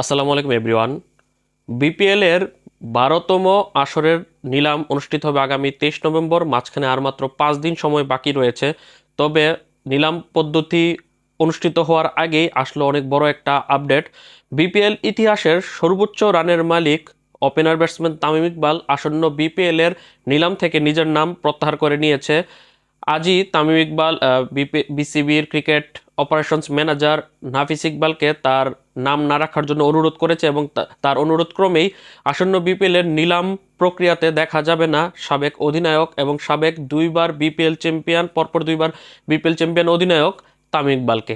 আসসালামু আলাইকুম এভরিওয়ান বিপিএলের বারোতম আসরের নিলাম অনুষ্ঠিত হবে আগামী তেইশ নভেম্বর। মাঝখানে আর মাত্র পাঁচ দিন সময় বাকি রয়েছে। তবে নিলাম পদ্ধতি অনুষ্ঠিত হওয়ার আগেই আসলো অনেক বড় একটা আপডেট বিপিএল ইতিহাসের সর্বোচ্চ রানের মালিক ওপেনার ব্যাটসম্যান তামিম ইকবাল আসন্ন বিপিএলের নিলাম থেকে নিজের নাম প্রত্যাহার করে নিয়েছে। আজই তামিম ইকবাল বিসিবির ক্রিকেট অপারেশনস ম্যানেজার নাফিস ইকবালকে তার নাম না রাখার জন্য অনুরোধ করেছে এবং তার অনুরোধ ক্রমেই আসন্ন বিপিএলের নিলাম প্রক্রিয়াতে দেখা যাবে না। সাবেক অধিনায়ক এবং সাবেক দুইবার বিপিএল চ্যাম্পিয়ন, পরপর দুইবার বিপিএল চ্যাম্পিয়ন অধিনায়ক তামিম ইকবালকে।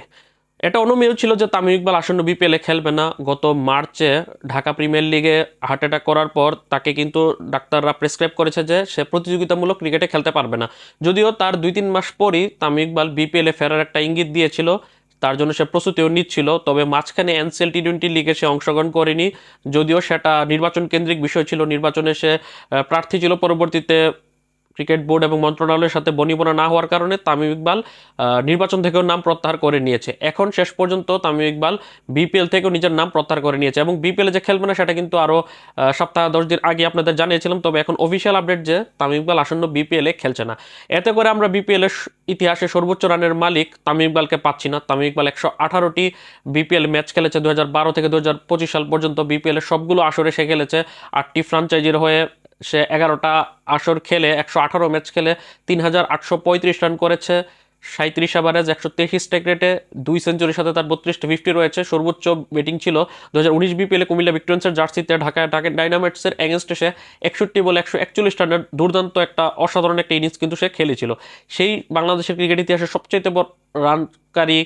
এটা অনুমেয় ছিল যে তামিম ইকবাল আসন্ন বিপিএলে খেলবে না। গত মার্চে ঢাকা প্রিমিয়ার লিগে হার্ট অ্যাটাক করার পর তাকে কিন্তু ডাক্তাররা প্রেসক্রাইব করেছে যে সে প্রতিযোগিতামূলক ক্রিকেটে খেলতে পারবে না। যদিও তার দুই তিন মাস পরই তামিম ইকবাল বিপিএলে ফেরার একটা ইঙ্গিত দিয়েছিল, তার জন্য সে প্রস্তুতিও নিচ্ছিল, তবে মাঝখানে এনসিএল টি টোয়েন্টি লিগে সে অংশগ্রহণ করেনি। যদিও সেটা নির্বাচন কেন্দ্রিক বিষয় ছিল, নির্বাচনে সে প্রার্থী ছিল পরবর্তীতে ক্রিকেট বোর্ড এবং মন্ত্রণালয়ের সাথে বনিবনা না হওয়ার কারণে তামিম ইকবাল নির্বাচন থেকেও নাম প্রত্যাহার করে নিয়েছে। এখন শেষ পর্যন্ত তামিম ইকবাল বিপিএল থেকেও নিজের নাম প্রত্যাহার করে নিয়েছে এবং বিপিএল যে খেলবে না সেটা কিন্তু আরও সপ্তাহ দশ দিন আগে আপনাদের জানিয়েছিলাম। তবে এখন অফিসিয়াল আপডেট যে তামিম ইকবাল আসন্ন বিপিএলে খেলছে না। এতে করে আমরা বিপিএল এর ইতিহাসে সর্বোচ্চ রানের মালিক তামিম ইকবালকে পাচ্ছি না। তামিম ইকবাল একশো আঠারোটি বিপিএল ম্যাচ খেলেছে। দু থেকে দু সাল পর্যন্ত বিপিএল এর সবগুলো আসরে সে খেলেছে। আটটি ফ্রাঞ্চাইজির হয়ে সে এগারোটা আসর খেলে, একশো আঠারো ম্যাচ খেলে তিন হাজার আটশো পঁয়ত্রিশ রান করেছে। সাঁত্রিশ অ্যাভারেজ একশো তেইশ স্ট্রাইক রেটে দুই সেঞ্চুরির সাথে তার বত্রিশটা ফিফটি রয়েছে। সর্বোচ্চ ব্যাটিং ছিল দু হাজার উনিশ বিপিএলে কুমিল্লা ভিক্টোরিয়ান্সের জার্সিতে ঢাকা ঢাকা ডাইনামাইটসের এগেনস্টে সে একষট্টি বলে একশো একচল্লিশ রানের দুর্দান্ত একটা অসাধারণ একটা ইনিংস কিন্তু সে খেলেছিল। সেই বাংলাদেশের ক্রিকেট ইতিহাসের সবচেয়ে বড় রানকারী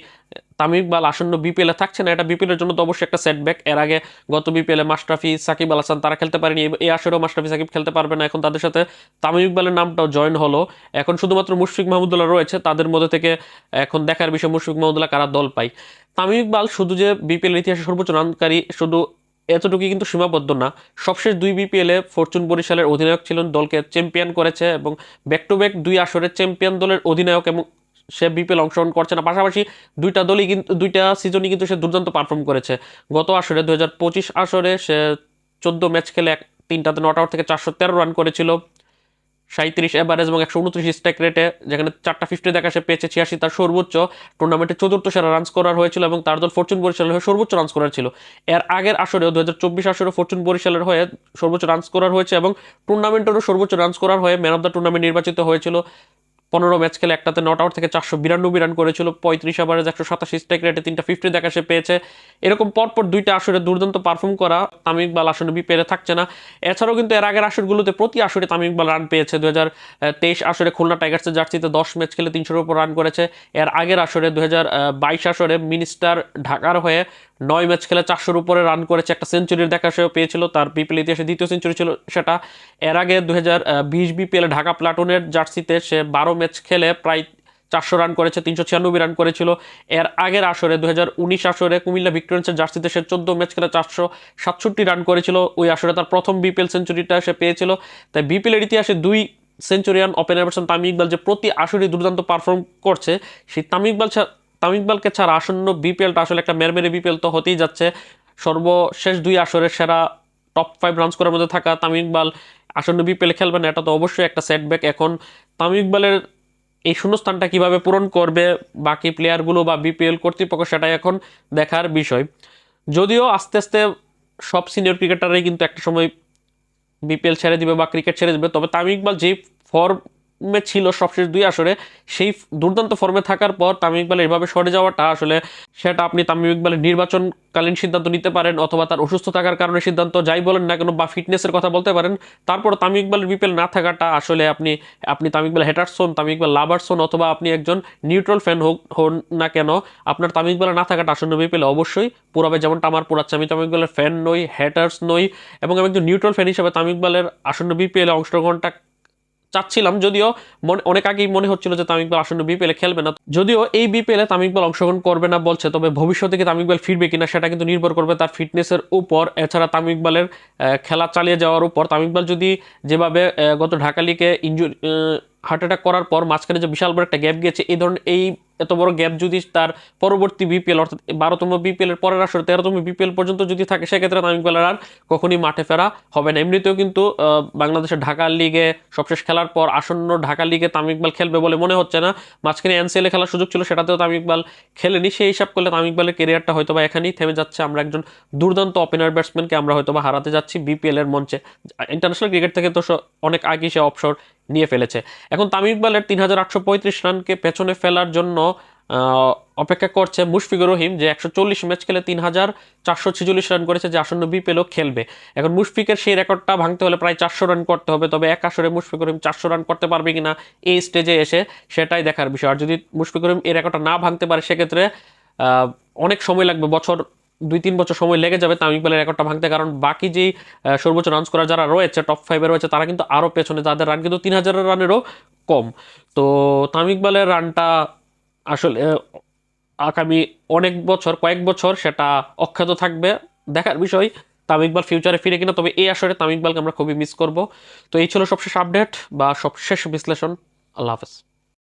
তামিম ইকবাল আসন্ন বিপিএলে থাকছে না। এটা বিপিএলের জন্য তো অবশ্যই একটা সেটব্যাক এর আগে গত বিপিএলে মাশরাফি, সাকিব আল হাসান তারা খেলতে পারেনি। এই- আসরেও মাশরাফি, সাকিব খেলতে পারবে না। এখন তাদের সাথে তামিম ইকবালের নামটাও জয়েন হলো। এখন শুধুমাত্র মুশফিক মাহমুদুল্লাহ রয়েছে। তাদের মধ্যে থেকে এখন দেখার বিষয় মুশফিক মাহমুদুল্লাহ কারা দল পায়। তামিম ইকবাল শুধু যে বিপিএল ইতিহাসে সর্বোচ্চ রানকারী, শুধু এতটুকুই কিন্তু সীমাবদ্ধ না। সবশেষ দুই বিপিএলে ফরচুন বরিশালের অধিনায়ক ছিলেন। দলকে চ্যাম্পিয়ন করেছে এবং ব্যাক টু ব্যাক দুই আসরে চ্যাম্পিয়ন দলের অধিনায়ক এবং সে বিপিএল অংশগ্রহণ করছে না। পাশাপাশি দুইটা দলই কিন্তু দুইটা সিজনই কিন্তু সে দুর্দান্ত পারফর্ম করেছে। গত আসরে দু আসরে সে চোদ্দ ম্যাচ খেলে এক তিনটাতে নট আউট থেকে চারশো তেরো রান করেছিল। সাঁত্রিশ এভারেজ এবং একশো উনত্রিশ স্ট্রাইক রেটে যেখানে চারটা ফিফটি দেখা সে পেয়েছে, ছিয়াশি তার সর্বোচ্চ। টুর্নামেন্টে চতুর্থ সেরা রান স্কোরার হয়েছিল এবং তার দল ফরচুন বরিশালের হয়ে সর্বোচ্চ রান স্কোরার ছিল। এর আগের আসরেও দু হাজার চব্বিশ আসরে ফরচুন বরিশালের হয়ে সর্বোচ্চ রান স্কোরার হয়েছে এবং টুর্নামেন্টেরও সর্বোচ্চ রান স্কোরার হয়ে ম্যান অফ দ্য টুর্নামেন্ট নির্বাচিত হয়েছিল। পনেরো ম্যাচ খেলে একটাতে নট আউট থেকে চারশো বিরানব্বই রান করেছিল, পঁয়ত্রিশ ওভারেজ একশো সাতাশি স্ট্রাইক রেটে তিনটা ফিফটি দেখা সে পেয়েছে। এরকম পরপর দুইটা আসরে দুর্দান্ত পারফর্ম করা তামিম ইকবাল আসলে বিপিএলে থাকছে না। এছাড়াও কিন্তু এর আগের আসরগুলোতে প্রতি আসরে তামিম ইকবাল রান পেয়েছে। দু হাজার তেইশ আসরে খুলনা টাইগার্সের জার্সিতে দশ ম্যাচ খেলে তিনশোর উপর রান করেছে। এর আগের আসরে দু হাজার বাইশ আসরে মিনিস্টার ঢাকার হয়ে নয় ম্যাচ খেলে চারশোর উপরে রান করেছে একটা সেঞ্চুরির দেখা সেও পেয়েছিল, তার বিপিএল ইতিহাসে দ্বিতীয় সেঞ্চুরি ছিল সেটা। এর আগে দু হাজার বিশ বিপিএল ঢাকা প্লাটুনের জার্সিতে সে বারো ম্যাচ খেলে প্রায় চারশো রান করেছে, তিনশো ছিয়ানব্বই রান করেছিল। এর আগের আসরে দু হাজার উনিশ আসরে কুমিল্লা ভিক্টোরিয়ান্সের জার্সিতে সে চোদ্দ ম্যাচ খেলে চারশো সাতষট্টি রান করেছিল। ওই আসরে তার প্রথম বিপিএল সেঞ্চুরিটা সে পেয়েছিল। তাই বিপিএলের ইতিহাসে দুই centurion opener person Tamim Iqbal যে প্রতি আসরে দুর্দান্ত পারফর্ম করছে, সেই তামিম ইকবাল তামিম ইকবালকে ছাড়া আসন্ন বিপিএলটা আসলে একটা মেরমেরে বিপিএল তো হতেই যাচ্ছে। সর্বশেষ দুই আসরের সেরা টপ ফাইভ রান স্কোরের মধ্যে থাকা তামিম ইকবাল আসন্ন বিপিএল না, এটা তো অবশ্যই একটা সেটব্যাক এখন তামিম ইকবালের এই শূন্যস্থানটা কীভাবে পূরণ করবে বাকি প্লেয়ারগুলো বা বিপিএল কর্তৃপক্ষ সেটাই এখন দেখার বিষয়। যদিও আস্তে আস্তে সব সিনিয়র ক্রিকেটাররাই কিন্তু একটা সময় বিপিএল ছেড়ে দিবে বা ক্রিকেট ছেড়ে দিবে, তবে তামিম ইকবাল যেই ফর্মে ছিল সবশেষ দুই আসরে, সেই দুর্দান্ত ফর্মে থাকার পর তামিম ইকবাল এভাবে সরে যাওয়াটা আসলে সেটা আপনি তামিম ইকবালের নির্বাচনকালীন সিদ্ধান্ত নিতে পারেন অথবা তার অসুস্থ থাকার কারণে সিদ্ধান্ত, যাই বলেন না কেন বা ফিটনেসের কথা বলতে পারেন তারপর তামিম ইকবালের বিপিএল না থাকাটা আসলে আপনি আপনি তামিম ইকবাল হেটার্স হন, তামিম ইকবাল লাভার্স হন অথবা আপনি একজন নিউট্রাল ফ্যান হোক, হন না কেন, আপনার তামিম ইকবালের না থাকাটা আসন্ন বিপিএল অবশ্যই পুরাবে যেমনটা আমার পুরাচ্ছে, আমি তামিম ইকবালের ফ্যান নই হ্যাটার্স নই এবং আমি একজন নিউট্রাল ফ্যান হিসেবে তামিম ইকবালের আসন্ন বিপিএলে অংশগ্রহণটা চাচ্ছিলাম, যদিও অনেক আগেই মনে হচ্ছিল যে তামিম ইকবাল আসন্ন বিপিএলে খেলবে না। যদিও এই বিপিএলে তামিম ইকবাল অংশগ্রহণ করবে না বলছে, তবে ভবিষ্যতে কি তামিম ইকবাল ফিরবে কিনা সেটা কিন্তু নির্ভর করবে তার ফিটনেসের উপর। এছাড়া তামিকবালের খেলা চালিয়ে যাওয়ার উপর। তামিম ইকবাল যদি যেভাবে গত ঢাকা লিগে ইঞ্জুরি হার্ট অ্যাটাক করার পর মাঝখানে যে বিশাল বড় একটা গ্যাপ গিয়েছে এই ধরনের এই এত বড় গ্যাপ যদি তার পরবর্তী বিপিএল অর্থাৎ বারোতম বিপিএল এর পরের আসরে তেরোতম বিপিএল পর্যন্ত যদি থাকে, সেক্ষেত্রে তামিম ইকবালের আর কখনই মাঠে ফেরা হবে না। এমনিতেও কিন্তু বাংলাদেশের ঢাকা লিগে সবশেষ খেলার পর আসন্ন ঢাকা লিগে তামিম ইকবাল খেলবে বলে মনে হচ্ছে না। মাঝখানে এনসিএল খেলার সুযোগ ছিল, সেটাতেও তামিম ইকবাল খেলেনি। সেই হিসাব করলে তামিম ইকবালের কেরিয়ারটা হয়তো বা এখানেই থেমে যাচ্ছে। আমরা একজন দুর্দান্ত ওপেনার ব্যাটসম্যানকে আমরা হয়তো বা হারাতে যাচ্ছি বিপিএল এর মঞ্চে। ইন্টারন্যাশনাল ক্রিকেট থেকে তো অনেক আগে সে অবসর নিয়ে ফেলেছে। এখন তামিম ইকবালের তিন হাজার আটশো পঁয়ত্রিশ রানকে পেছনে ফেলার জন্য অপেক্ষা করছে মুশফিকুর রহিম, যে একশো চল্লিশ ম্যাচ খেলে তিন হাজার চারশো ছেচল্লিশ রান করেছে, যে আসন্ন বিপিএলও খেলবে। এখন মুশফিকের সেই রেকর্ডটা ভাঙতে হলে প্রায় চারশো রান করতে হবে, তবে এক আসরে মুশফিকুর রহিম চারশো রান করতে পারবে কিনা এই স্টেজে এসে সেটাই দেখার বিষয়। আর যদি মুশফিকুর রহিম এই রেকর্ডটা না ভাঙতে পারে, সেক্ষেত্রে অনেক সময় লাগবে, বছর দুই তিন বছর সময় লেগে যাবে তামিম ইকবালের রেকর্ডটা ভাঙতে, কারণ বাকি যে সর্বোচ্চ রান করা যারা রয়েছে টপ ফাইভে রয়েছে, তারা কিন্তু আরও পেছনে যাদের রান কিন্তু তিন হাজারের রানেরও কম। তো তামিম ইকবালের রানটা আসলে আগামী অনেক বছর, কয়েক বছর সেটা অখ্যাত থাকবে। দেখার বিষয়, তামিম ইকবাল ফিউচারে ফিরে কিনা, তবে এই আসরে তামিম ইকবালকে আমরা খুবই মিস করব। তো এই ছিল সবশেষ আপডেট বা সবশেষ বিশ্লেষণ। আল্লাহ হাফেজ।